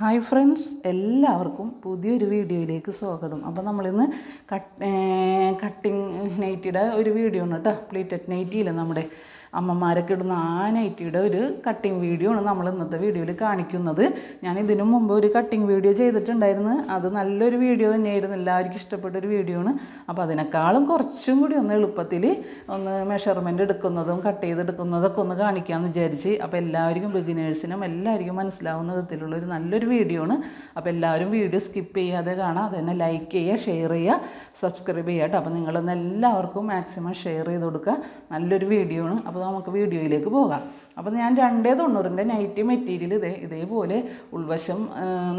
Hi friends എല്ലാവർക്കും പുതിയൊരു വീഡിയോയിലേക്ക് സ്വാഗതം. അപ്പോൾ നമ്മളിന്ന് കട്ട് കട്ടിങ് നൈറ്റിയുടെ ഒരു വീഡിയോ ആണ് കേട്ടോ പ്ലീറ്റഡ് നൈറ്റിയില്ല നമ്മുടെ അമ്മമാരൊക്കെ ഇടുന്ന ആ നൈറ്റിയുടെ ഒരു കട്ടിങ് വീഡിയോ ആണ് നമ്മൾ ഇന്നത്തെ വീഡിയോയിൽ കാണിക്കുന്നത്. ഞാൻ ഇതിനു മുമ്പ് ഒരു കട്ടിങ് വീഡിയോ ചെയ്തിട്ടുണ്ടായിരുന്നു. അത് നല്ലൊരു വീഡിയോ തന്നെയായിരുന്നു. എല്ലാവർക്കും ഇഷ്ടപ്പെട്ട ഒരു വീഡിയോ ആണ്. അപ്പോൾ അതിനേക്കാളും കുറച്ചും കൂടി ഒന്ന് എളുപ്പത്തിൽ ഒന്ന് മെഷർമെന്റ് എടുക്കുന്നതും കട്ട് ചെയ്തെടുക്കുന്നതൊക്കെ ഒന്ന് കാണിക്കാമെന്ന് വിചാരിച്ച് അപ്പോൾ എല്ലാവർക്കും ബിഗിനേഴ്സിനും എല്ലാവർക്കും മനസ്സിലാവുന്ന വിധത്തിലുള്ള ഒരു നല്ലൊരു വീഡിയോ ആണ്. അപ്പോൾ എല്ലാവരും വീഡിയോ സ്കിപ്പ് ചെയ്യാതെ കാണാം. അതന്നെ തന്നെ ലൈക്ക് ചെയ്യുക ഷെയർ ചെയ്യുക സബ്സ്ക്രൈബ് ചെയ്യുക കേട്ടോ. അപ്പോൾ നിങ്ങളൊന്ന് എല്ലാവർക്കും മാക്സിമം ഷെയർ ചെയ്ത് കൊടുക്കുക. നല്ലൊരു വീഡിയോ ആണ്. അപ്പോൾ നമുക്ക് വീഡിയോയിലേക്ക് പോകാം. അപ്പോൾ ഞാൻ രണ്ടേ തൊണ്ണൂറിന്റെ നൈറ്റ് മെറ്റീരിയൽ ഇതേ ഇതേപോലെ ഉൾവശം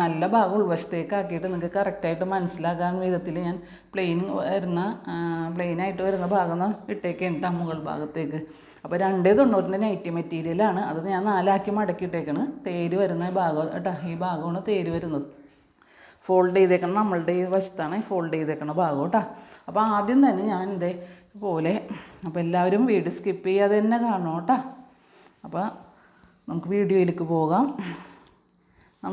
നല്ല ഭാഗം ഉൾവശത്തേക്ക് ആക്കിയിട്ട് നിങ്ങൾക്ക് കറക്റ്റായിട്ട് മനസ്സിലാകാൻ വിധത്തിൽ ഞാൻ പ്ലെയിൻ വരുന്ന പ്ലെയിനായിട്ട് വരുന്ന ഭാഗം ഇട്ടേക്കുണ്ട് മുകൾ ഭാഗത്തേക്ക്. അപ്പോൾ രണ്ടേ തൊണ്ണൂറിന്റെ നൈറ്റ് മെറ്റീരിയലാണ് അത് ഞാൻ നാലാക്കി മടക്കിയിട്ടേക്കാണ്. തേര് വരുന്ന ഭാഗം കേട്ടോ ഈ ഭാഗമാണ് തേര് വരുന്നത്. ഫോൾഡ് ചെയ്തേക്കണം നമ്മളുടെ ഈ വശത്താണ് ഫോൾഡ് ചെയ്തേക്കണ ഭാഗം കേട്ടോ. അപ്പോൾ ആദ്യം തന്നെ ഞാൻ ഇതേ പോലെ അപ്പോൾ എല്ലാവരും വീഡിയോ സ്കിപ്പ് ചെയ്യാതെ തന്നെ കാണണം കേട്ടോ. അപ്പോൾ നമുക്ക് വീഡിയോയിലേക്ക് പോകാം.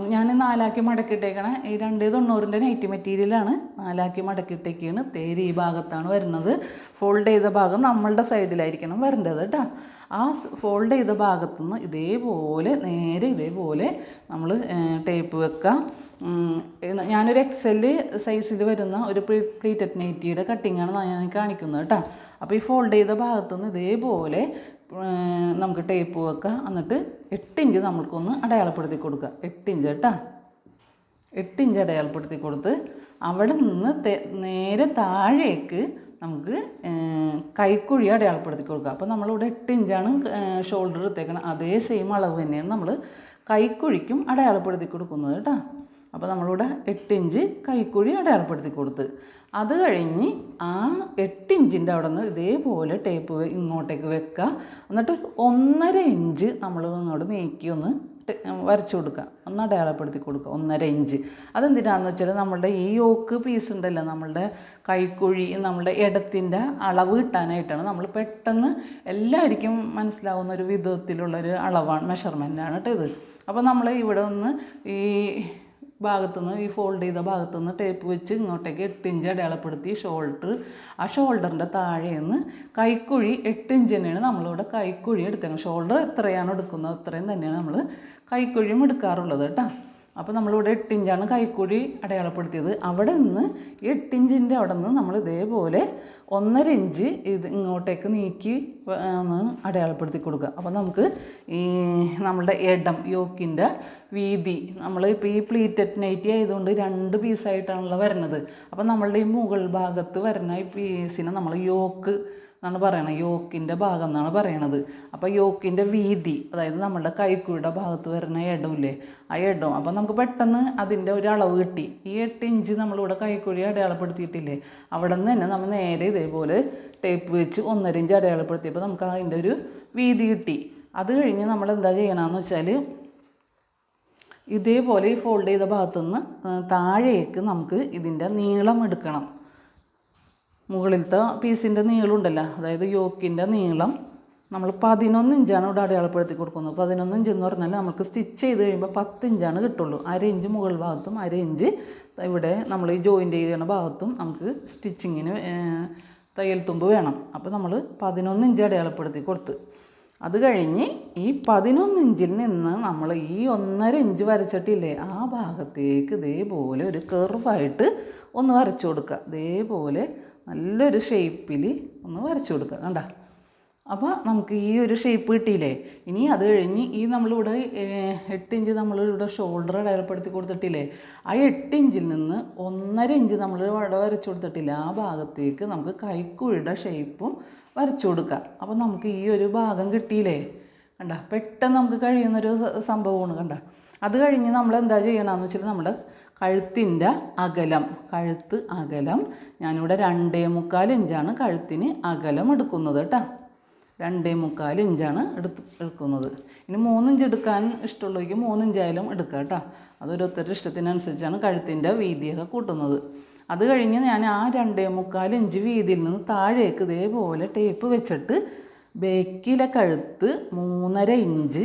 ഞാൻ നാലാക്കി മടക്കിയിട്ടേക്കണ ഈ രണ്ട് തൊണ്ണൂറിന്റെ നൈറ്റി മെറ്റീരിയലാണ് നാലാക്കി മടക്കിയിട്ടേക്കാണ്. തേര് ഈ ഭാഗത്താണ് വരുന്നത്. ഫോൾഡ് ചെയ്ത ഭാഗം നമ്മളുടെ സൈഡിലായിരിക്കണം വരേണ്ടത് കേട്ടോ. ആ ഫോൾഡ് ചെയ്ത ഭാഗത്തുനിന്ന് ഇതേപോലെ നേരെ ഇതേപോലെ നമ്മൾ ടേപ്പ് ഏ- ഞാനൊരു എക്സെൽ സൈസിൽ വരുന്ന ഒരു പ്ലീറ്റഡ് നൈറ്റിയുടെ കട്ടിങ്ങാണ് ഞാൻ കാണിക്കുന്നത് കേട്ടോ. അപ്പോൾ ഈ ഫോൾഡ് ചെയ്ത ഭാഗത്തുനിന്ന് ഇതേപോലെ നമുക്ക് ടേപ്പ് വെക്കുക എന്നിട്ട് എട്ട് ഇഞ്ച് നമ്മൾക്കൊന്ന് അടയാളപ്പെടുത്തി കൊടുക്കുക എട്ട് ഇഞ്ച് കേട്ടോ. എട്ട് ഇഞ്ച് അടയാളപ്പെടുത്തി കൊടുത്ത് അവിടെ നിന്ന് നേരെ താഴേക്ക് നമുക്ക് കൈക്കുഴി അടയാളപ്പെടുത്തി കൊടുക്കുക അപ്പോൾ നമ്മളിവിടെ എട്ട് ഇഞ്ചാണ് ഷോൾഡർ എടുത്തേക്കണം അതേ സെയിം അളവ് തന്നെയാണ് നമ്മൾ കൈക്കുഴിക്കും അടയാളപ്പെടുത്തി കൊടുക്കുന്നത് കേട്ടോ. അപ്പോൾ നമ്മളിവിടെ എട്ട് ഇഞ്ച് കൈക്കുഴി അടയാളപ്പെടുത്തി കൊടുത്ത്. അത് കഴിഞ്ഞ് ആ എട്ട് ഇഞ്ചിന്റെ അവിടെ നിന്ന് ഇതേപോലെ ടേപ്പ് ഇങ്ങോട്ടേക്ക് വെക്കുക എന്നിട്ട് ഒരു ഒന്നര ഇഞ്ച് നമ്മൾ ഇങ്ങോട്ട് നീക്കി ഒന്ന് വരച്ചു കൊടുക്കുക ഒന്ന് അടയാളപ്പെടുത്തി കൊടുക്കുക ഒന്നര ഇഞ്ച്. അതെന്തിനാണെന്ന് വെച്ചാൽ നമ്മളുടെ ഈ യോക്ക് പീസ് ഉണ്ടല്ലോ നമ്മളുടെ കൈക്കുഴി നമ്മളുടെ ഇടത്തിന്റെ അളവ് കിട്ടാനായിട്ടാണ് നമ്മൾ പെട്ടെന്ന് എല്ലാവർക്കും മനസ്സിലാവുന്ന ഒരു വിധത്തിലുള്ളൊരു അളവാണ് മെഷർമെന്റാണ് കേട്ടോ ഇത്. അപ്പോൾ നമ്മൾ ഇവിടെ ഒന്ന് ഈ ഭാഗത്തുനിന്ന് ഈ ഫോൾഡ് ചെയ്ത ഭാഗത്തുനിന്ന് ടേപ്പ് വെച്ച് ഇങ്ങോട്ടേക്ക് എട്ട് ഇഞ്ച് അടയാളപ്പെടുത്തി ഷോൾഡർ ആ ഷോൾഡറിന്റെ താഴെ നിന്ന് കൈക്കുഴി എട്ട് ഇഞ്ച് തന്നെയാണ് നമ്മളിവിടെ കൈക്കുഴി എടുത്തേക്കുന്നത്. ഷോൾഡർ എത്രയാണ് എടുക്കുന്നത് അത്രയും തന്നെയാണ് നമ്മൾ കൈക്കുഴിയും എടുക്കാറുള്ളത് കേട്ടോ. അപ്പോൾ നമ്മളിവിടെ എട്ടിഞ്ചാണ് കൈക്കുഴി അടയാളപ്പെടുത്തിയത്. അവിടെ നിന്ന് എട്ടിഞ്ചിന്റെ അവിടെ നിന്ന് നമ്മൾ ഇതേപോലെ ഒന്നര ഇഞ്ച് ഇത് ഇങ്ങോട്ടേക്ക് നീക്കി അടയാളപ്പെടുത്തി കൊടുക്കുക. അപ്പോൾ നമുക്ക് ഈ നമ്മളുടെ ഇടം യോക്കിന്റെ വീതി നമ്മൾ ഇപ്പോൾ ഈ പ്ലീറ്റഡ് നൈറ്റി ആയതുകൊണ്ട് രണ്ട് പീസായിട്ടാണല്ലോ വരുന്നത് അപ്പോൾ നമ്മളുടെ ഈ മുകൾ ഭാഗത്ത് വരുന്ന ഈ പീസിനെ നമ്മൾ യോക്ക് എന്നാണ് പറയണത്. യോക്കിന്റെ ഭാഗം എന്നാണ് പറയണത്. അപ്പോൾ യോക്കിന്റെ വീതി അതായത് നമ്മളുടെ കൈക്കുഴിയുടെ ഭാഗത്ത് വരുന്ന ഇടമില്ലേ ആ ഇടം അപ്പോൾ നമുക്ക് പെട്ടെന്ന് അതിന്റെ ഒരു അളവ് കിട്ടി. ഈ എട്ട് ഇഞ്ച് നമ്മളിവിടെ കൈക്കുഴി അടയാളപ്പെടുത്തിയിട്ടില്ലേ അവിടെ നിന്ന് തന്നെ നമ്മൾ നേരെ ഇതേപോലെ ടേപ്പ് വെച്ച് ഒന്നര ഇഞ്ച് അടയാളപ്പെടുത്തിയപ്പോൾ നമുക്ക് അതിന്റെ ഒരു വീതി കിട്ടി. അത് കഴിഞ്ഞ് നമ്മൾ എന്താ ചെയ്യണമെന്ന് വെച്ചാൽ ഇതേപോലെ ഈ ഫോൾഡ് ചെയ്ത ഭാഗത്തുനിന്ന് താഴേക്ക് നമുക്ക് ഇതിന്റെ നീളം എടുക്കണം. മുകളിലത്തെ പീസിന്റെ നീളം ഉണ്ടല്ലോ അതായത് യോക്കിന്റെ നീളം നമ്മൾ പതിനൊന്ന് ഇഞ്ചാണ് ഇവിടെ അടയാളപ്പെടുത്തി കൊടുക്കുന്നത്. പതിനൊന്ന് ഇഞ്ച് എന്ന് പറഞ്ഞാൽ നമുക്ക് സ്റ്റിച്ച് ചെയ്ത് കഴിയുമ്പോൾ പത്ത് ഇഞ്ചാണ് കിട്ടുള്ളൂ. അര ഇഞ്ച് മുകൾ ഭാഗത്തും അര ഇഞ്ച് ഇവിടെ നമ്മൾ ഈ ജോയിന്റ് ചെയ്യുന്ന ഭാഗത്തും നമുക്ക് സ്റ്റിച്ചിങ്ങിന് തയ്യൽ തുമ്പ് വേണം. അപ്പോൾ നമ്മൾ പതിനൊന്ന് ഇഞ്ച് അടയാളപ്പെടുത്തി കൊടുത്ത്. അത് കഴിഞ്ഞ് ഈ പതിനൊന്ന് ഇഞ്ചിൽ നിന്ന് നമ്മൾ ഈ ഒന്നര ഇഞ്ച് വരച്ചിട്ടില്ലേ ആ ഭാഗത്തേക്ക് ഇതേപോലെ ഒരു കർവായിട്ട് ഒന്ന് വരച്ചു കൊടുക്കുക. ഇതേപോലെ നല്ലൊരു ഷേപ്പിൽ ഒന്ന് വരച്ചു കൊടുക്കുക കണ്ട? അപ്പോൾ നമുക്ക് ഈ ഒരു ഷേപ്പ് കിട്ടിയില്ലേ? ഇനി അത് കഴിഞ്ഞ് ഈ നമ്മളിവിടെ എട്ട് ഇഞ്ച് നമ്മളിവിടെ ഷോൾഡർ അടയാളപ്പെടുത്തി കൊടുത്തിട്ടില്ലേ? ആ എട്ട് ഇഞ്ചിൽ നിന്ന് ഒന്നര ഇഞ്ച് നമ്മൾ ഇവിടെ വരച്ചു കൊടുത്തിട്ടില്ല. ആ ഭാഗത്തേക്ക് നമുക്ക് കൈക്കുഴിയുടെ ഷേപ്പും വരച്ചു കൊടുക്കാം. അപ്പോൾ നമുക്ക് ഈ ഒരു ഭാഗം കിട്ടിയില്ലേ? കണ്ട? പെട്ടെന്ന് നമുക്ക് കഴിയുന്നൊരു സംഭവമാണ് കണ്ട? അത് കഴിഞ്ഞ് നമ്മൾ എന്താ ചെയ്യണമെന്ന് വെച്ചാൽ നമ്മുടെ കഴുത്തിന്റെ അകലം കഴുത്ത് അകലം. ഞാനിവിടെ രണ്ടേ മുക്കാൽ ഇഞ്ചാണ് കഴുത്തിന് അകലം എടുക്കുന്നത് കേട്ടോ. രണ്ടേ മുക്കാൽ ഇഞ്ചാണ് എടുത്ത് എടുക്കുന്നത്. ഇനി മൂന്നിഞ്ച് എടുക്കാൻ ഇഷ്ടമുള്ളവർക്ക് മൂന്നിഞ്ചായാലും എടുക്കാം കേട്ടോ. അതൊരോരുത്തരുടെ ഇഷ്ടത്തിനനുസരിച്ചാണ് കഴുത്തിന്റെ വീതിയൊക്കെ കൂട്ടുന്നത്. അത് കഴിഞ്ഞ് ഞാൻ ആ രണ്ടേ മുക്കാൽ ഇഞ്ച് വീതിയിൽ നിന്ന് താഴേക്ക് ഇതേപോലെ ടേപ്പ് വെച്ചിട്ട് ബേക്കിലെ കഴുത്ത് മൂന്നര ഇഞ്ച്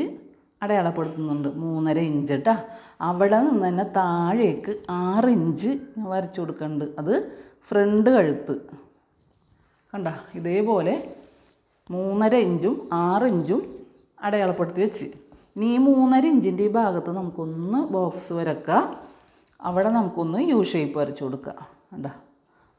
അടയാളപ്പെടുത്തുന്നുണ്ട്. മൂന്നര ഇഞ്ച് കേട്ടോ അവിടെ നിന്ന് തന്നെ താഴേക്ക് ആറ് ഇഞ്ച് വരച്ചു കൊടുക്കുന്നുണ്ട് അത് ഫ്രണ്ട് കഴുത്ത്. കണ്ട? ഇതേപോലെ മൂന്നര ഇഞ്ചും ആറ് ഇഞ്ചും അടയാളപ്പെടുത്തി വെച്ച്. ഇനി ഈ മൂന്നര ഇഞ്ചിന്റെ ഈ ഭാഗത്ത് നമുക്കൊന്ന് ബോക്സ് വരക്കാം. അവിടെ നമുക്കൊന്ന് യു ഷേപ്പ് വരച്ചു കൊടുക്കുക കണ്ട?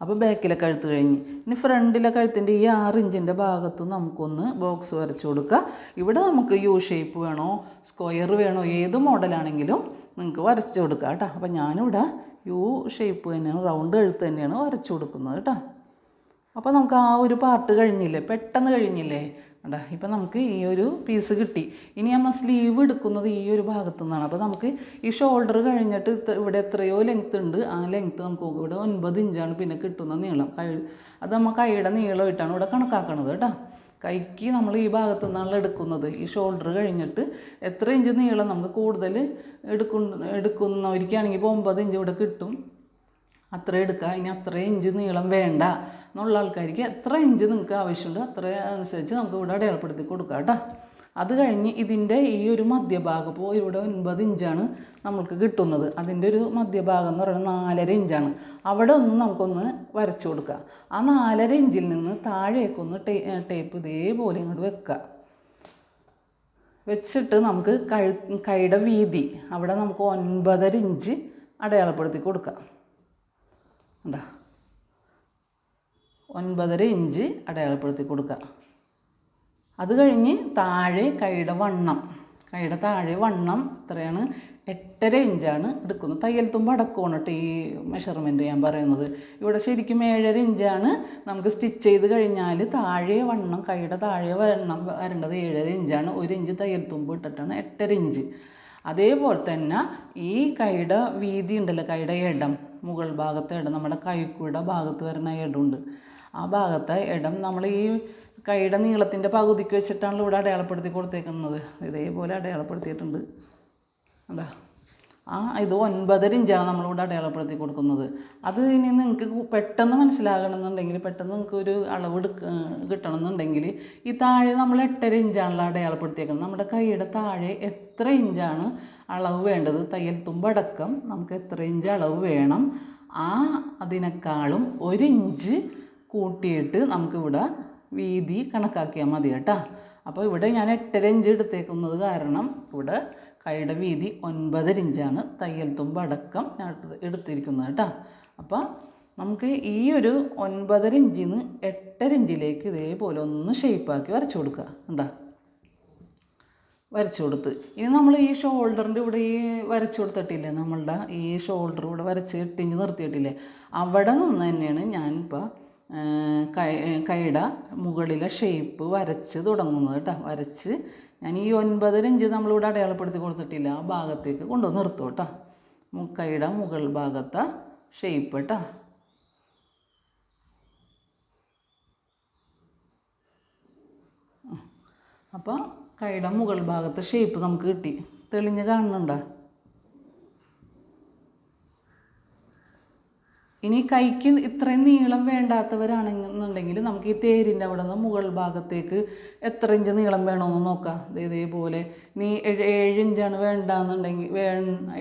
അപ്പോൾ ബാക്കിലെ കഴുത്ത് കഴിഞ്ഞ്. ഇനി ഫ്രണ്ടിലെ കഴുത്തിന്റെ ഈ ആറ് ഇഞ്ചിന്റെ ഭാഗത്ത് നമുക്കൊന്ന് ബോക്സ് വരച്ചു കൊടുക്കുക ഇവിടെ നമുക്ക് യു ഷേപ്പ് വേണോ സ്ക്വയർ വേണോ ഏത് മോഡലാണെങ്കിലും നിങ്ങൾക്ക് വരച്ചു കൊടുക്കുക കേട്ടോ. അപ്പോൾ ഞാനിവിടെ യു ഷേപ്പ് തന്നെയാണ് റൗണ്ട് കഴുത്ത് തന്നെയാണ് വരച്ചു കൊടുക്കുന്നത് കേട്ടോ. അപ്പോൾ നമുക്ക് ആ ഒരു പാർട്ട് കഴിഞ്ഞില്ലേ? പെട്ടെന്ന് കഴിഞ്ഞില്ലേ? കണ്ടാ? ഇപ്പം നമുക്ക് ഈ ഒരു പീസ് കിട്ടി. ഇനി നമ്മൾ സ്ലീവ് എടുക്കുന്നത് ഈ ഒരു ഭാഗത്തു നിന്നാണ്. അപ്പോൾ നമുക്ക് ഈ ഷോൾഡർ കഴിഞ്ഞിട്ട് ഇവിടെ എത്രയോ ലെങ്ത് ഉണ്ട്. ആ ലെങ്ത് നമുക്ക് ഇവിടെ ഒൻപത് ഇഞ്ചാണ് പിന്നെ കിട്ടുന്ന നീളം. കൈ അത് നമ്മൾ കൈയുടെ നീളമായിട്ടാണ് ഇവിടെ കണക്കാക്കണത് കേട്ടോ. കൈക്ക് നമ്മൾ ഈ ഭാഗത്തു നിന്നാണ് എടുക്കുന്നത്. ഈ ഷോൾഡർ കഴിഞ്ഞിട്ട് എത്ര ഇഞ്ച് നീളം നമുക്ക് കൂടുതൽ എടുക്കുന്ന എടുക്കുന്നവർക്കാണെങ്കിൽ ഇപ്പോൾ ഒമ്പത് ഇഞ്ച് ഇവിടെ കിട്ടും. അത്ര എടുക്കുക ഇനി അത്ര ഇഞ്ച് നീളം വേണ്ട. എന്നുള്ള ആൾക്കാർക്ക് എത്ര ഇഞ്ച് നിങ്ങൾക്ക് ആവശ്യമുണ്ട് അത്ര അനുസരിച്ച് നമുക്ക് ഇവിടെ അടയാളപ്പെടുത്തി കൊടുക്കാം കേട്ടോ. അത് കഴിഞ്ഞ് ഇതിന്റെ ഈ ഒരു മധ്യഭാഗം ഇപ്പോൾ ഇവിടെ ഒൻപത് ഇഞ്ചാണ് നമുക്ക് കിട്ടുന്നത്. അതിന്റെ ഒരു മധ്യഭാഗം എന്ന് പറയുന്നത് നാലര ഇഞ്ചാണ്. അവിടെ ഒന്ന് നമുക്കൊന്ന് വരച്ചു കൊടുക്കുക ആ നാലര ഇഞ്ചിൽ നിന്ന് താഴേക്കൊന്ന് ടേ ടേപ്പ് ഇതേപോലെ ഇങ്ങോട്ട് വെക്കുക. വെച്ചിട്ട് നമുക്ക് കഴു കൈയുടെ വീതി അവിടെ നമുക്ക് ഒൻപതര ഇഞ്ച് അടയാളപ്പെടുത്തി കൊടുക്കാം. ഉണ്ടാ ഒൻപതര ഇഞ്ച് അടയാളപ്പെടുത്തി കൊടുക്കുക. അത് കഴിഞ്ഞ് താഴെ കൈയുടെ വണ്ണം. കൈയുടെ താഴെ വണ്ണം എത്രയാണ് എട്ടര ഇഞ്ചാണ് എടുക്കുന്നത്. തയ്യൽ തുമ്പ് അടക്കമാണ് കേട്ടോ ഈ മെഷർമെന്റ് ഞാൻ പറയുന്നത്. ഇവിടെ ശരിക്കും ഏഴര ഇഞ്ചാണ്. നമുക്ക് സ്റ്റിച്ച് ചെയ്ത് കഴിഞ്ഞാൽ താഴെ വണ്ണം കൈയുടെ താഴെ വണ്ണം വരേണ്ടത് ഏഴര ഇഞ്ചാണ്. ഒരു ഇഞ്ച് തയ്യൽ തുമ്പ് ഇട്ടിട്ടാണ് എട്ടര ഇഞ്ച്. അതേപോലെ തന്നെ ഈ കൈയുടെ വീതി ഉണ്ടല്ലോ കൈയുടെ ഇടം. മുകൾ ഭാഗത്തെ ഇടം. നമ്മുടെ കൈക്കൂടെ ഭാഗത്ത് വരുന്ന ഇടമുണ്ട്. ആ ഭാഗത്തെ ഇടം നമ്മൾ ഈ കൈയുടെ നീളത്തിന്റെ പകുതിക്ക് വെച്ചിട്ടാണല്ലോ ഇവിടെ അടയാളപ്പെടുത്തി കൊടുത്തേക്കുന്നത്. ഇതേപോലെ അടയാളപ്പെടുത്തിയിട്ടുണ്ട്. അതാ ആ ഇത് ഒൻപതര ഇഞ്ചാണ് നമ്മളിവിടെ അടയാളപ്പെടുത്തി കൊടുക്കുന്നത്. അത് ഇനി നിങ്ങൾക്ക് പെട്ടെന്ന് മനസ്സിലാകണമെന്നുണ്ടെങ്കിൽ പെട്ടെന്ന് നിങ്ങൾക്ക് ഒരു അളവ് കിട്ടണമെന്നുണ്ടെങ്കിൽ ഈ താഴെ നമ്മൾ എട്ടര ഇഞ്ചാണല്ലോ അടയാളപ്പെടുത്തിയേക്കുന്നത്. നമ്മുടെ കൈയുടെ താഴെ എത്ര ഇഞ്ചാണ് അളവ് വേണ്ടത്? തയ്യൽ തുമ്പടക്കം നമുക്ക് എത്ര ഇഞ്ച് അളവ് വേണം? ആ അതിനേക്കാളും ഒരു ഇഞ്ച് കൂട്ടിയിട്ട് നമുക്കിവിടെ വീതി കണക്കാക്കിയാൽ മതി കേട്ടോ. അപ്പോൾ ഇവിടെ ഞാൻ എട്ടര ഇഞ്ച് എടുത്തേക്കുന്നത് കാരണം ഇവിടെ കൈയുടെ വീതി ഒൻപതര ഇഞ്ചാണ് തയ്യൽ തുമ്പ് അടക്കം ഞാൻ എടുത്തിരിക്കുന്നത് കേട്ടോ. അപ്പോൾ നമുക്ക് ഈ ഒരു ഒൻപതര ഇഞ്ചിൽ നിന്ന് എട്ടര ഇഞ്ചിലേക്ക് ഇതേപോലെ ഒന്ന് ഷേപ്പാക്കി വരച്ചു കൊടുക്കുക എന്താ വരച്ചു കൊടുത്ത്. ഇനി നമ്മൾ ഈ ഷോൾഡറിന്റെ ഇവിടെ ഈ വരച്ചു കൊടുത്തിട്ടില്ലേ? നമ്മളുടെ ഈ ഷോൾഡർ ഇവിടെ വരച്ച് എട്ടിഞ്ച് നിർത്തിയിട്ടില്ലേ? അവിടെ നിന്ന് തന്നെയാണ് ഞാനിപ്പോൾ കൈയുടെ മുകളിലെ ഷേപ്പ് വരച്ച് തുടങ്ങുന്നത് കേട്ടോ വരച്ച് ഞാൻ ഈ ഒൻപതര ഇഞ്ച് നമ്മളിവിടെ അടയാളപ്പെടുത്തി കൊടുത്തിട്ടില്ല. ആ ഭാഗത്തേക്ക് കൊണ്ടുവന്ന് നിർത്തും കേട്ടോ കൈയുടെ മുകൾ ഭാഗത്തെ ഷേപ്പ് കേട്ടോ അപ്പോൾ കൈയുടെ മുകൾ ഭാഗത്തെ ഷേപ്പ് നമുക്ക് കിട്ടി. തെളിഞ്ഞ് കാണുന്നുണ്ടോ? ഇനി കൈക്ക് ഇത്രയും നീളം വേണ്ടാത്തവരാണെന്നുണ്ടെങ്കിൽ നമുക്ക് ഈ തേരിന്റെ അവിടെ നിന്ന് മുകൾ ഭാഗത്തേക്ക് എത്ര ഇഞ്ച് നീളം വേണമെന്ന് നോക്കാം. ഇതേപോലെ നീ ഏഴ് ഇഞ്ചാണ് വേണ്ടാന്നുണ്ടെങ്കിൽ വേ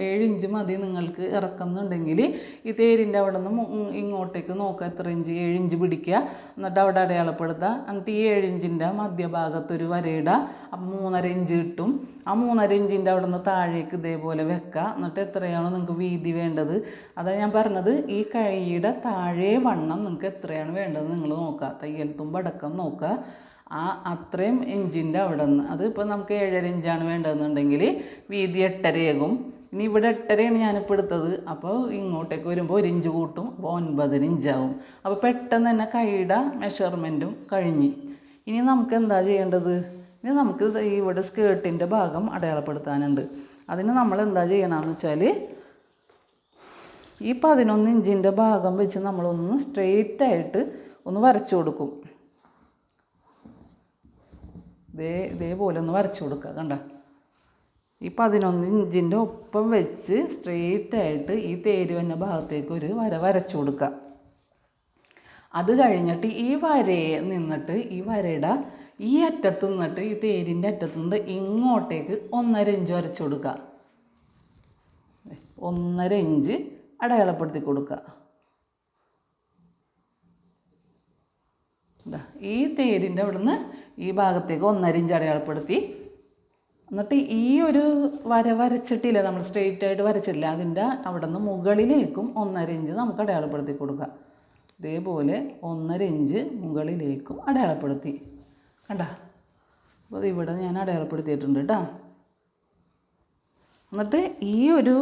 ഏഴ് ഇഞ്ച് മതി നിങ്ങൾക്ക് ഇറക്കം എന്നുണ്ടെങ്കിൽ ഈ തേരിന്റെ അവിടെ നിന്ന് ഇങ്ങോട്ടേക്ക് നോക്കുക എത്ര ഇഞ്ച് ഏഴ് ഇഞ്ച് പിടിക്കുക. എന്നിട്ട് അവിടെ അടയാളപ്പെടുത്തുക എന്നിട്ട് ഈ ഏഴ് ഇഞ്ചിന്റെ മധ്യഭാഗത്തൊരു വരയിടുക അപ്പം മൂന്നര ഇഞ്ച് കിട്ടും. ആ മൂന്നര ഇഞ്ചിന്റെ അവിടെ നിന്ന് താഴേക്ക് ഇതേപോലെ വെക്കുക എന്നിട്ട് എത്രയാണോ നിങ്ങൾക്ക് വീതി വേണ്ടത്. അതാ ഞാൻ പറഞ്ഞത് ഈ കൈയുടെ താഴെ വണ്ണം നിങ്ങൾക്ക് എത്രയാണ് വേണ്ടത് നിങ്ങൾ നോക്കുക തയ്യൽ തുമ്പടക്കം നോക്കുക ആ അത്രയും ഇഞ്ചിന്റെ അവിടെ നിന്ന്. അത് ഇപ്പോൾ നമുക്ക് ഏഴര ഇഞ്ചാണ് വേണ്ടതെന്നുണ്ടെങ്കിൽ വീതി എട്ടരയാകും. ഇനി ഇവിടെ എട്ടരയാണ് ഞാനിപ്പോൾ എടുത്തത്. അപ്പോൾ ഇങ്ങോട്ടേക്ക് വരുമ്പോൾ ഒരു ഇഞ്ച് കൂട്ടും. അപ്പോൾ ഒൻപതര ഇഞ്ചാവും. അപ്പോൾ പെട്ടെന്ന് തന്നെ കൈയുടെ മെഷർമെന്റും കഴിഞ്ഞ്. ഇനി നമുക്ക് എന്താ ചെയ്യേണ്ടത്? ഇനി നമുക്ക് ഇവിടെ സ്കേർട്ടിന്റെ ഭാഗം അടയാളപ്പെടുത്താനുണ്ട്. അതിന് നമ്മൾ എന്താ ചെയ്യണമെന്ന് വെച്ചാൽ ഈ പതിനൊന്ന് ഇഞ്ചിന്റെ ഭാഗം വെച്ച് നമ്മളൊന്ന് സ്ട്രെയിറ്റ് ആയിട്ട് ഒന്ന് വരച്ചു കൊടുക്കും. ഇതേ ഇതേപോലെ ഒന്ന് വരച്ചു കൊടുക്കുക കണ്ട? ഈ പതിനൊന്ന് ഇഞ്ചിന്റെ ഒപ്പം വെച്ച് സ്ട്രെയിറ്റ് ആയിട്ട് ഈ തേര് വന്ന ഭാഗത്തേക്ക് ഒരു വര വരച്ചു കൊടുക്കുക. അത് കഴിഞ്ഞിട്ട് ഈ വരയെ നിന്നിട്ട് ഈ വരയുടെ ഈ അറ്റത്ത് നിന്നിട്ട് ഈ തേരിന്റെ അറ്റത്ത് നിന്ന് ഇങ്ങോട്ടേക്ക് ഒന്നര ഇഞ്ച് വരച്ചു കൊടുക്കുക. ഒന്നര ഇഞ്ച് അടയാളപ്പെടുത്തി കൊടുക്കുക. ഈ തേരിന്റെ അവിടുന്ന് ഈ ഭാഗത്തേക്ക് ഒന്നര ഇഞ്ച് അടയാളപ്പെടുത്തി. എന്നിട്ട് ഈ ഒരു വര വരച്ചിട്ടില്ല നമ്മൾ സ്ട്രെയിറ്റ് ആയിട്ട് വരച്ചിട്ടില്ല അതിന്റെ അവിടെ നിന്ന് മുകളിലേക്കും ഒന്നര ഇഞ്ച് നമുക്ക് അടയാളപ്പെടുത്തി കൊടുക്കാം ഇതേപോലെ ഒന്നര ഇഞ്ച് മുകളിലേക്കും അടയാളപ്പെടുത്തി. കണ്ട? അപ്പോൾ ഇവിടെ ഞാൻ അടയാളപ്പെടുത്തിയിട്ടുണ്ട് കേട്ടോ. എന്നിട്ട് ഈ ഒരു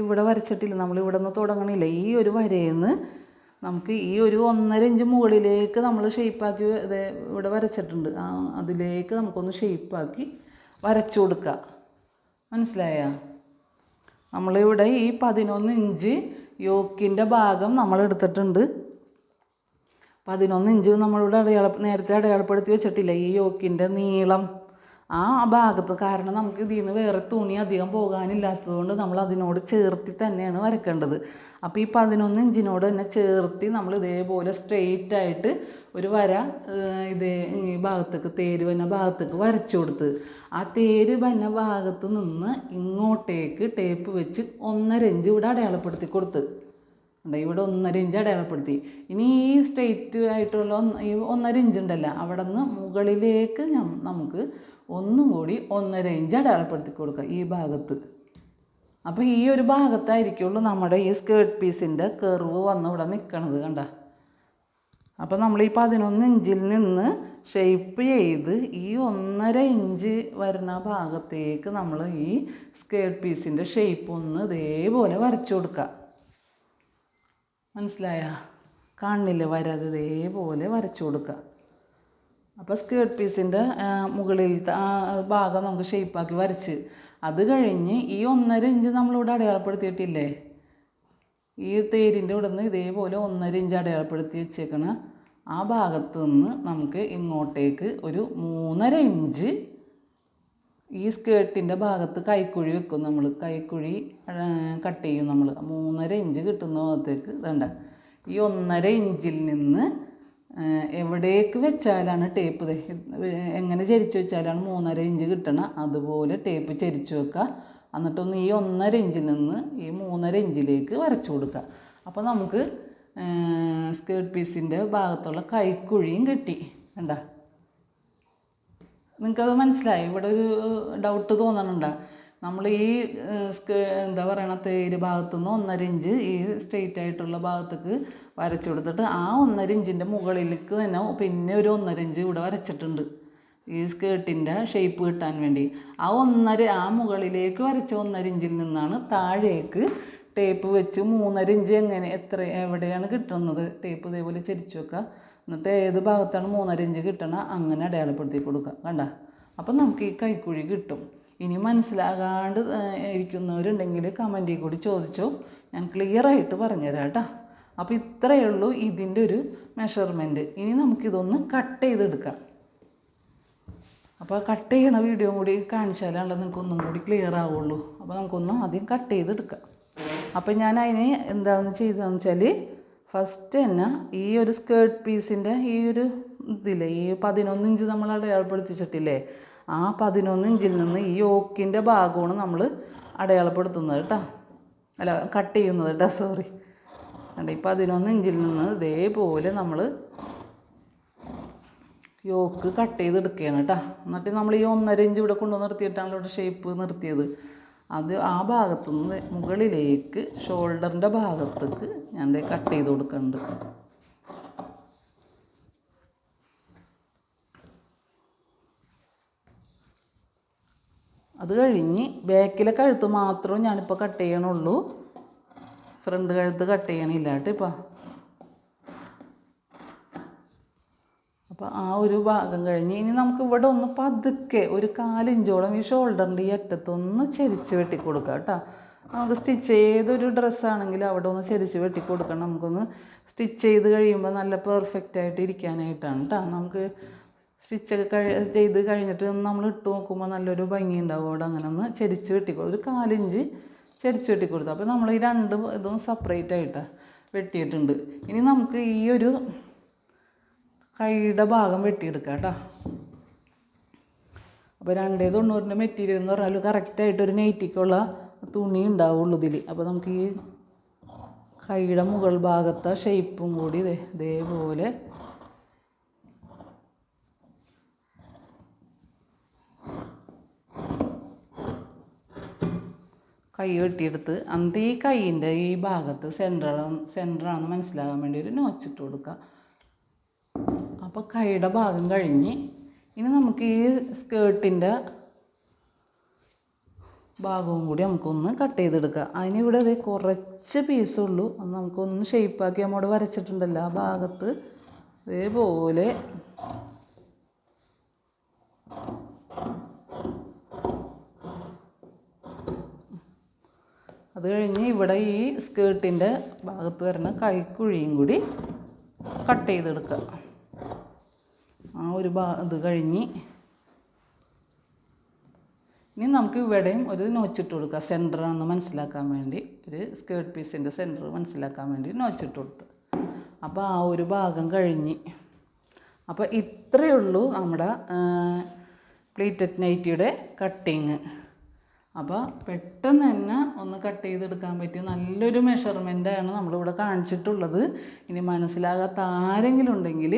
ഇവിടെ വരച്ചിട്ടില്ല നമ്മൾ ഇവിടെ നിന്ന് തുടങ്ങണില്ല ഈ ഒരു വരയിന്ന് നമുക്ക് ഈ ഒരു ഒന്നര ഇഞ്ച് മുകളിലേക്ക് നമ്മൾ ഷേപ്പാക്കി ഇത് ഇവിടെ വരച്ചിട്ടുണ്ട്. ആ അതിലേക്ക് നമുക്കൊന്ന് ഷേപ്പാക്കി വരച്ചു കൊടുക്കുക മനസ്സിലായ? നമ്മളിവിടെ ഈ പതിനൊന്ന് ഇഞ്ച് യോക്കിന്റെ ഭാഗം നമ്മൾ എടുത്തിട്ടുണ്ട്. പതിനൊന്ന് ഇഞ്ച് നമ്മളിവിടെ അടയാള നേരത്തെ അടയാളപ്പെടുത്തി വെച്ചിട്ടില്ല? ഈ യോക്കിന്റെ നീളം. ആ ഭാഗത്ത് കാരണം നമുക്ക് ഇതിൽ നിന്ന് വേറെ തുണി അധികം പോകാനില്ലാത്തത് കൊണ്ട് നമ്മൾ അതിനോട് ചേർത്തി തന്നെയാണ് വരക്കേണ്ടത് അപ്പോൾ ഈ പതിനൊന്ന് ഇഞ്ചിനോട് തന്നെ ചേർത്തി നമ്മൾ ഇതേപോലെ സ്ട്രെയിറ്റ് ആയിട്ട് ഒരു വര ഇതേ ഈ ഭാഗത്തേക്ക് തേര് വന്ന ഭാഗത്തേക്ക് വരച്ചു കൊടുത്ത് ആ തേര് വന്ന ഭാഗത്ത് നിന്ന് ഇങ്ങോട്ടേക്ക് ടേപ്പ് വെച്ച് ഒന്നര ഇഞ്ച് ഇവിടെ അടയാളപ്പെടുത്തി കൊടുത്ത്. ഇവിടെ ഒന്നര ഇഞ്ച് അടയാളപ്പെടുത്തി. ഇനി ഈ സ്ട്രെയിറ്റ് ആയിട്ടുള്ള ഈ ഒന്നര ഇഞ്ച് ഉണ്ടല്ലോ അവിടെ നിന്ന് മുകളിലേക്ക് നമുക്ക് ഒന്നും കൂടി ഒന്നര ഇഞ്ച് അടയാളപ്പെടുത്തി കൊടുക്കുക ഈ ഭാഗത്ത്. അപ്പോൾ ഈ ഒരു ഭാഗത്തായിരിക്കുള്ളൂ നമ്മുടെ ഈ സ്കേർട്ട് പീസിന്റെ കെർവ് വന്ന് ഇവിടെ നിൽക്കണത് കണ്ട. അപ്പോൾ നമ്മൾ ഈ പതിനൊന്ന് ഇഞ്ചിൽ നിന്ന് ഷേപ്പ് ചെയ്ത് ഈ ഒന്നര ഇഞ്ച് വരുന്ന ഭാഗത്തേക്ക് നമ്മൾ ഈ സ്കേർട്ട് പീസിന്റെ ഷേപ്പ് ഒന്ന് ഇതേപോലെ വരച്ചു കൊടുക്കുക. മനസ്സിലായ? കണ്ണിൽ വരാതെ ഇതേപോലെ വരച്ചു കൊടുക്കുക. അപ്പോൾ സ്കേർട്ട് പീസിന്റെ മുകളിലത്തെ ആ ഭാഗം നമുക്ക് ഷേപ്പാക്കി വരച്ച്. അത് കഴിഞ്ഞ് ഈ ഒന്നര ഇഞ്ച് നമ്മളിവിടെ അടയാളപ്പെടുത്തിയിട്ടില്ലേ? ഈ തേരിന്റെ ഇവിടെ നിന്ന് ഇതേപോലെ ഒന്നര ഇഞ്ച് അടയാളപ്പെടുത്തി വെച്ചേക്കണ. ആ ഭാഗത്ത് നിന്ന് നമുക്ക് ഇങ്ങോട്ടേക്ക് ഒരു മൂന്നര ഇഞ്ച് ഈ സ്കേർട്ടിന്റെ ഭാഗത്ത് കൈക്കുഴി വെക്കും നമ്മൾ കൈക്കുഴി കട്ട് ചെയ്യും നമ്മൾ മൂന്നര ഇഞ്ച് കിട്ടുന്ന ഭാഗത്തേക്ക് ഇതണ്ട. ഈ ഒന്നര ഇഞ്ചിൽ നിന്ന് എവിടേക്ക് വെച്ചാലാണ് ടേപ്പ് എങ്ങനെ ചരിച്ച് വെച്ചാലാണ് മൂന്നര ഇഞ്ച് കിട്ടണം അതുപോലെ ടേപ്പ് ചരിച്ച് വെക്കുക എന്നിട്ടൊന്ന് ഈ ഒന്നര ഇഞ്ചിൽ നിന്ന് ഈ മൂന്നര ഇഞ്ചിലേക്ക് വരച്ചു കൊടുക്കുക അപ്പോൾ നമുക്ക് സ്കേർട്ട് പീസിന്റെ ഭാഗത്തുള്ള കൈക്കുഴിയും കിട്ടി. കണ്ട? നിങ്ങൾക്കത് മനസ്സിലായി? ഇവിടെ ഒരു ഡൗട്ട് തോന്നണുണ്ട. നമ്മൾ ഈ എന്താ പറയണ തേര് ഭാഗത്തു നിന്ന് ഒന്നര ഇഞ്ച് ഈ സ്ട്രെയിറ്റ് ആയിട്ടുള്ള ഭാഗത്തേക്ക് വരച്ചു കൊടുത്തിട്ട് ആ ഒന്നര ഇഞ്ചിന്റെ മുകളിലേക്ക് തന്നെ പിന്നെ ഒരു ഒന്നര ഇഞ്ച് ഇവിടെ വരച്ചിട്ടുണ്ട്. ഈ സ്കേർട്ടിന്റെ ഷേപ്പ് കിട്ടാൻ വേണ്ടി. ആ ഒന്നര ആ മുകളിലേക്ക് വരച്ച ഒന്നര ഇഞ്ചിൽ നിന്നാണ് താഴേക്ക് ടേപ്പ് വെച്ച് മൂന്നര ഇഞ്ച് എങ്ങനെ എത്ര എവിടെയാണ് കിട്ടുന്നത്? ടേപ്പ് ഇതേപോലെ ചരിച്ചു വെക്കുക എന്നിട്ട് ഏത് ഭാഗത്താണ് മൂന്നര ഇഞ്ച് കിട്ടണ അങ്ങനെ അടയാളപ്പെടുത്തി കൊടുക്കുക കണ്ട? അപ്പം നമുക്ക് ഈ കൈക്കുഴി കിട്ടും. ഇനി മനസ്സിലാകാണ്ട് ഇരിക്കുന്നവരുണ്ടെങ്കിൽ കമന്റിൽ കൂടി ചോദിച്ചോ. ഞാൻ ക്ലിയർ ആയിട്ട് പറഞ്ഞുതരാം കേട്ടോ. അപ്പോൾ ഇത്രയേ ഉള്ളൂ ഇതിന്റെ ഒരു മെഷർമെന്റ് ഇനി നമുക്കിതൊന്ന് കട്ട് ചെയ്തെടുക്കാം. അപ്പോൾ കട്ട് ചെയ്യണ വീഡിയോ കൂടി കാണിച്ചാലാണല്ലോ നിങ്ങൾക്ക് ഒന്നും കൂടി ക്ലിയർ ആവുള്ളൂ. അപ്പോൾ നമുക്കൊന്ന് ആദ്യം കട്ട് ചെയ്തെടുക്കാം. അപ്പോൾ ഞാൻ അതിന് എന്താണെന്ന് ചെയ്തതെന്ന് വെച്ചാൽ ഫസ്റ്റ് തന്നെ ഈ ഒരു സ്കേർട്ട് പീസിന്റെ ഈ ഒരു ഇതില്ലേ ഈ പതിനൊന്ന് ഇഞ്ച് നമ്മൾ അടയാളപ്പെടുത്തിച്ചിട്ടില്ലേ ആ പതിനൊന്ന് ഇഞ്ചിൽ നിന്ന് ഈ ഓക്കിന്റെ ഭാഗമാണ് നമ്മൾ അടയാളപ്പെടുത്തുന്നത് കേട്ടോ. അല്ല കട്ട് ചെയ്യുന്നത് കേട്ടോ സോറി കണ്ട ഈ പതിനൊന്ന് ഇഞ്ചിൽ നിന്ന് ഇതേപോലെ നമ്മൾ യോക്ക് കട്ട് ചെയ്തെടുക്കുകയാണ് കേട്ടോ. എന്നിട്ട് നമ്മൾ ഈ ഒന്നര ഇഞ്ച് ഇവിടെ കൊണ്ടുവന്ന് നിർത്തിയിട്ടാണല്ലോ ഇവിടെ ഷേപ്പ് നിർത്തിയത്. അത് ആ ഭാഗത്തു നിന്ന് മുകളിലേക്ക് ഷോൾഡറിന്റെ ഭാഗത്തേക്ക് ഞാൻ കട്ട് ചെയ്ത് കൊടുക്കുന്നുണ്ട്. അത് കഴിഞ്ഞ് ബാക്കിലെ കഴുത്ത് മാത്രമേ ഞാനിപ്പോൾ കട്ട് ചെയ്യണുള്ളൂ. ഫ്രണ്ട് കഴുത്ത് കട്ട് ചെയ്യണില്ല കേട്ടോ ഇപ്പം. അപ്പോൾ ആ ഒരു ഭാഗം കഴിഞ്ഞ് ഇനി നമുക്ക് ഇവിടെ ഒന്ന് പതുക്കെ ഒരു കാലിഞ്ചോളം ഈ ഷോൾഡറിന്റെ ഈ അറ്റത്തൊന്ന് ചരിച്ച് വെട്ടി കേട്ടോ. നമുക്ക് സ്റ്റിച്ച് ചെയ്തൊരു ഡ്രസ്സാണെങ്കിൽ അവിടെ ഒന്ന് ചരിച്ച് വെട്ടി കൊടുക്കണം നമുക്കൊന്ന് സ്റ്റിച്ച് ചെയ്ത് കഴിയുമ്പോൾ നല്ല പെർഫെക്റ്റ് ആയിട്ട് ഇരിക്കാനായിട്ടാണ് കേട്ടോ. നമുക്ക് സ്റ്റിച്ചൊക്കെ കഴി ചെയ്ത് കഴിഞ്ഞിട്ട് നമ്മൾ ഇട്ട് നോക്കുമ്പോൾ നല്ലൊരു ഭംഗി ഉണ്ടാവും. അവിടെ അങ്ങനെ ഒന്ന് ചെരിച്ച് വെട്ടിക്കൊടുത്തു ഒരു കാലിഞ്ച് ചെരിച്ച് വെട്ടിക്കൊടുത്തു. അപ്പോൾ നമ്മൾ ഈ രണ്ട് ഇതും സെപ്പറേറ്റ് ആയിട്ടാണ് വെട്ടിയിട്ടുണ്ട്. ഇനി നമുക്ക് ഈ ഒരു കൈയുടെ ഭാഗം വെട്ടിയെടുക്കാം കേട്ടോ. അപ്പോൾ രണ്ടേ തൊണ്ണൂറിന്റെ മെറ്റീരിയൽ എന്ന് പറഞ്ഞാൽ കറക്റ്റായിട്ട് ഒരു നെയ്റ്റിക്കുള്ള തുണി ഉണ്ടാവുള്ളൂ ഇതിൽ അപ്പോൾ നമുക്ക് ഈ കൈയുടെ മുകൾ ഭാഗത്തെ ഷേപ്പും കൂടി ഇതേപോലെ കൈ വെട്ടിയെടുത്ത് അന്ത് ഈ കൈയിന്റെ ഈ ഭാഗത്ത് സെന്റർ സെന്ററാണെന്ന് മനസ്സിലാകാൻ വേണ്ടി ഒരു നോച്ചിട്ട് കൊടുക്കുക. അപ്പോൾ കൈയുടെ ഭാഗം കഴിഞ്ഞ് ഇനി നമുക്ക് ഈ സ്കേർട്ടിന്റെ ഭാഗവും കൂടി നമുക്കൊന്ന് കട്ട് ചെയ്തെടുക്കുക. അതിനിവിടെ അതേ കുറച്ച് പീസുള്ളൂ അത് നമുക്കൊന്ന് ഷേപ്പാക്കി നമ്മോട് വരച്ചിട്ടുണ്ടല്ലോ. ആ ഭാഗത്ത് ഇതേപോലെ അത് കഴിഞ്ഞ് ഇവിടെ ഈ സ്കേർട്ടിന്റെ ഭാഗത്ത് വരുന്ന കൈക്കുഴിയും കൂടി കട്ട് ചെയ്തെടുക്കുക. ആ ഒരു ഭാ ഇത് കഴിഞ്ഞ് ഇനി നമുക്ക് ഇവിടെയും ഒരു നോച്ചിട്ട് കൊടുക്കുക. സെന്ററാണെന്ന് മനസ്സിലാക്കാൻ വേണ്ടി ഒരു സ്കേർട്ട് പീസിന്റെ സെന്റർ മനസ്സിലാക്കാൻ വേണ്ടി നോച്ചിട്ട് കൊടുത്ത്. അപ്പോൾ ആ ഒരു ഭാഗം കഴിഞ്ഞ്. അപ്പോൾ ഇത്രയേ ഉള്ളൂ നമ്മുടെ പ്ലീറ്റഡ് നൈറ്റിയുടെ കട്ടിങ് അപ്പോൾ പെട്ടെന്ന് തന്നെ ഒന്ന് കട്ട് ചെയ്തെടുക്കാൻ പറ്റിയ നല്ലൊരു മെഷർമെന്റാണ് നമ്മളിവിടെ കാണിച്ചിട്ടുള്ളത്. ഇനി മനസ്സിലാകാത്ത ആരെങ്കിലും ഉണ്ടെങ്കിൽ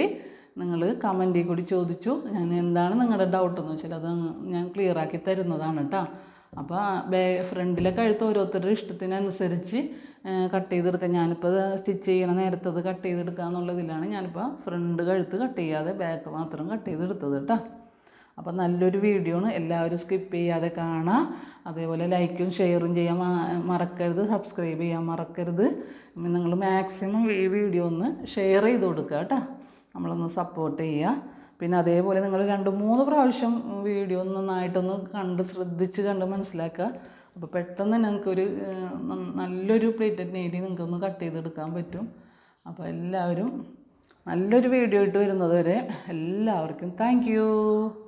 നിങ്ങൾ കമന്റിൽ കൂടി ചോദിച്ചു. ഞാൻ എന്താണ് നിങ്ങളുടെ ഡൗട്ട് എന്ന് വെച്ചാൽ അത് ഞാൻ ക്ലിയർ ആക്കി തരുന്നതാണ് കേട്ടോ അപ്പോൾ ബേ ഫ്രണ്ടിലെ കഴുത്ത് ഓരോരുത്തരുടെ ഇഷ്ടത്തിനനുസരിച്ച് കട്ട് ചെയ്തെടുക്കാം. ഞാനിപ്പോൾ സ്റ്റിച്ച് ചെയ്യണ നേരത്തെ അത് കട്ട് ചെയ്തെടുക്കുക എന്നുള്ളതിലാണ് ഞാനിപ്പോൾ ഫ്രണ്ട് കഴുത്ത് കട്ട് ചെയ്യാതെ ബാക്ക് മാത്രം കട്ട് ചെയ്തെടുത്തത് കേട്ടോ അപ്പോൾ നല്ലൊരു വീഡിയോ ആണ് എല്ലാവരും സ്കിപ്പ് ചെയ്യാതെ കാണാം. അതേപോലെ ലൈക്കും ഷെയറും ചെയ്യാൻ മറക്കരുത്. സബ്സ്ക്രൈബ് ചെയ്യാൻ മറക്കരുത്. നിങ്ങൾ മാക്സിമം ഈ വീഡിയോ ഒന്ന് ഷെയർ ചെയ്ത് കൊടുക്കുക കേട്ടോ നമ്മളൊന്ന് സപ്പോർട്ട് ചെയ്യുക പിന്നെ അതേപോലെ നിങ്ങൾ രണ്ട് മൂന്ന് പ്രാവശ്യം വീഡിയോ നന്നായിട്ടൊന്ന് കണ്ട് ശ്രദ്ധിച്ച് കണ്ട് മനസ്സിലാക്കുക അപ്പോൾ പെട്ടെന്ന് ന- നല്ലൊരു പ്ലേറ്റഡ് നേരി നിങ്ങൾക്കൊന്ന് കട്ട് ചെയ്തെടുക്കാൻ പറ്റും. അപ്പോൾ എല്ലാവരും നല്ലൊരു വീഡിയോ ഇട്ട് വരുന്നത് വരെ എല്ലാവർക്കും താങ്ക്